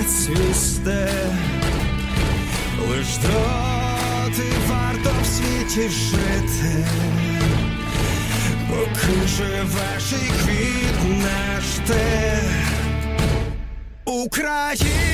Не цвісти, лиш доти варто в світі жити, поки живеш і квітнеш ти. Україно,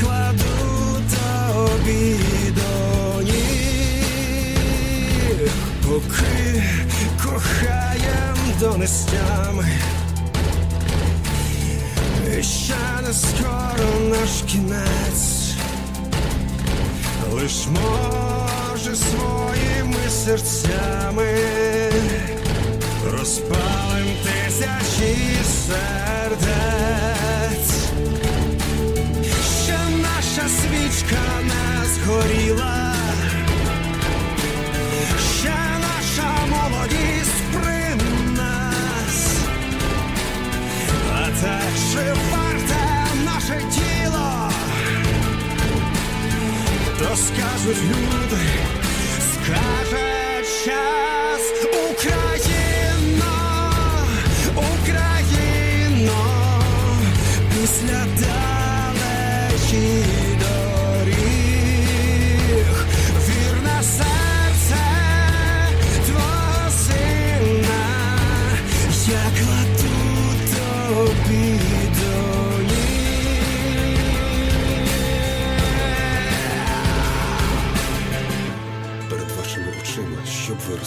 кладу тобі до ніг, поки кохаєм донестями. І ще не скоро наш кінець, лиш може своїми серцями. Розпалим тисячі сердець, не згоріла, ще наша молодість при нас. А це чи варте наше тіло, то скажуть люди, скаже час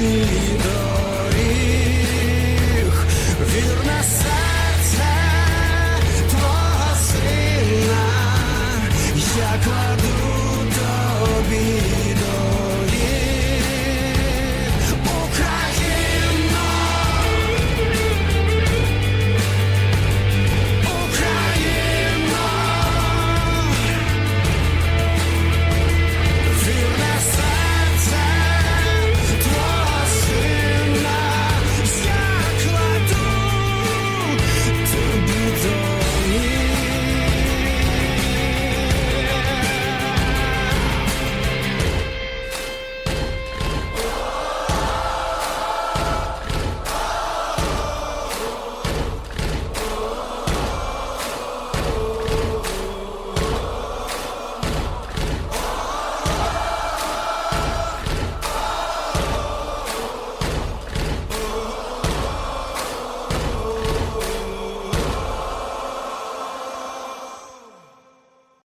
你的